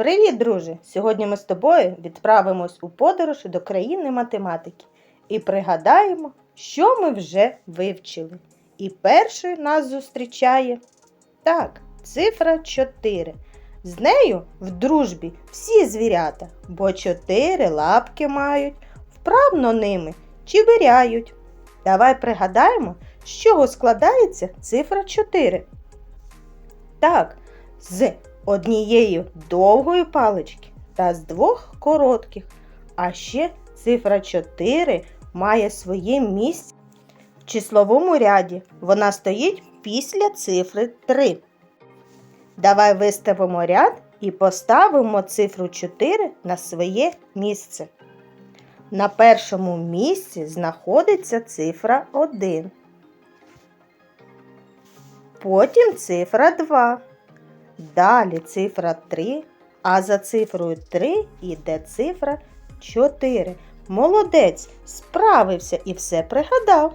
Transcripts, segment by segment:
Привіт, друже! Сьогодні ми з тобою відправимось у подорож до країни математики і пригадаємо, що ми вже вивчили. І першою нас зустрічає так, цифра 4. З нею в дружбі всі звірята, бо чотири лапки мають, вправно ними чибиряють. Давай пригадаємо, з чого складається цифра 4. Так, з однієї довгої палички та з двох коротких. А ще цифра 4 має своє місце в числовому ряді. Вона стоїть після цифри 3. Давай виставимо ряд і поставимо цифру 4 на своє місце. На першому місці знаходиться цифра 1. Потім цифра 2. Далі цифра 3, а за цифрою 3 йде цифра 4. Молодець, справився і все пригадав.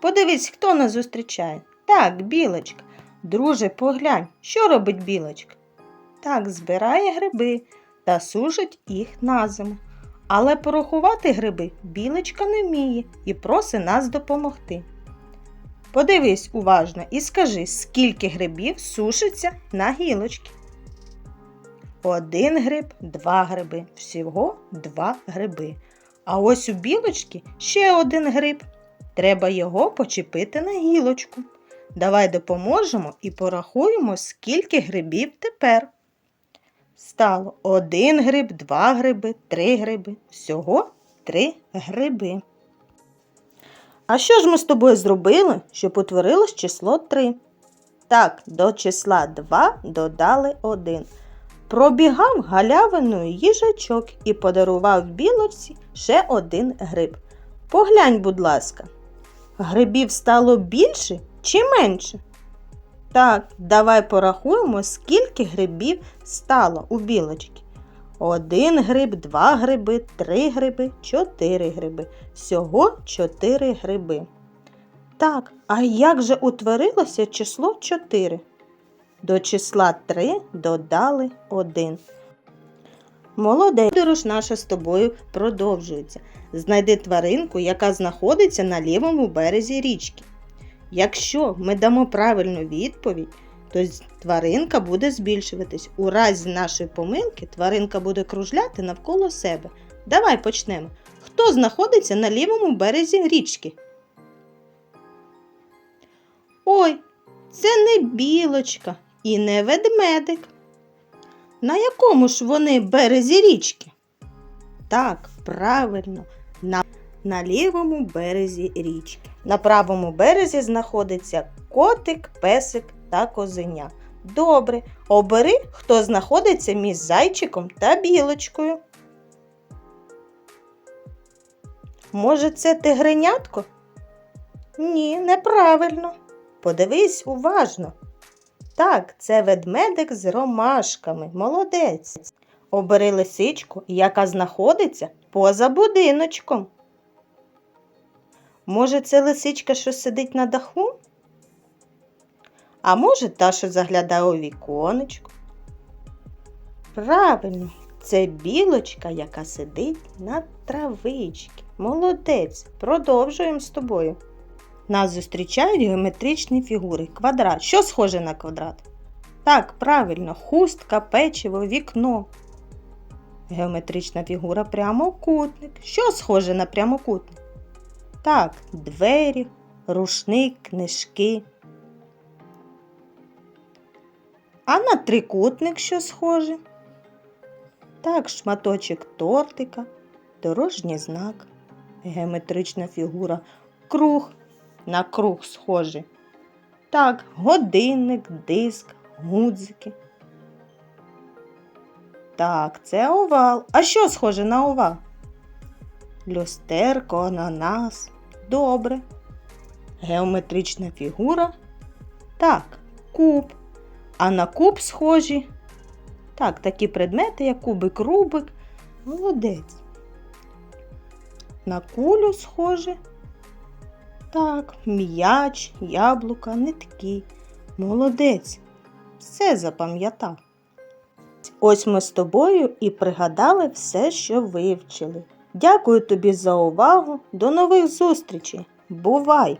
Подивись, хто нас зустрічає. Так, білочка. Друже, поглянь, що робить білочка? Так, збирає гриби та сушить їх на зиму. Але порахувати гриби білочка не вміє і просить нас допомогти. Подивись уважно і скажи, скільки грибів сушиться на гілочки. Один гриб, два гриби. Всього два гриби. А ось у білочки ще один гриб. Треба його почепити на гілочку. Давай допоможемо і порахуємо, скільки грибів тепер. Стало один гриб, два гриби, три гриби. Всього три гриби. А що ж ми з тобою зробили, щоб утворилось число 3? Так, до числа 2 додали 1. Пробігав галявиною їжачок і подарував білочці ще один гриб. Поглянь, будь ласка, грибів стало більше чи менше? Так, давай порахуємо, скільки грибів стало у білочки. Один гриб, два гриби, три гриби, чотири гриби. Всього чотири гриби. Так, а як же утворилося число 4? До числа 3 додали 1. Молодець, подорож наша з тобою продовжується. Знайди тваринку, яка знаходиться на лівому березі річки. Якщо ми дамо правильну відповідь, то тваринка буде збільшуватись. У разі нашої помилки тваринка буде кружляти навколо себе. Давай почнемо. Хто знаходиться на лівому березі річки? Ой, це не білочка і не ведмедик. На якому ж вони березі річки? Так, правильно, на, на лівому березі річки. На правому березі знаходиться котик, песик та козеня. Добре, обери, хто знаходиться між зайчиком та білочкою. Може, це тигренятко? Ні, неправильно. Подивись уважно. Так, це ведмедик з ромашками. Молодець. Обери лисичку, яка знаходиться поза будиночком. Може, це лисичка, що сидить на даху? А може, та, заглядає у віконечко? Правильно, це білочка, яка сидить на травичці. Молодець, продовжуємо з тобою. Нас зустрічають геометричні фігури. Квадрат. Що схоже на квадрат? Так, правильно, хустка, печиво, вікно. Геометрична фігура прямокутник. Що схоже на прямокутник? Так, двері, рушник, книжки. А на трикутник що схоже? Так, шматочок тортика, дорожній знак, геометрична фігура, круг на круг схожий. Так, годинник, диск, гудзики. Так, це овал. А що схоже на овал? Люстерко, ананас. Добре. Геометрична фігура. Так, куб. А на куб схожі. Так, такі предмети, як кубик, рубик. Молодець. На кулю схоже. Так, м'яч, яблука, нитки. Молодець. Все запам'ятав. Ось ми з тобою і пригадали все, що вивчили. Дякую тобі за увагу. До нових зустрічей. Бувай!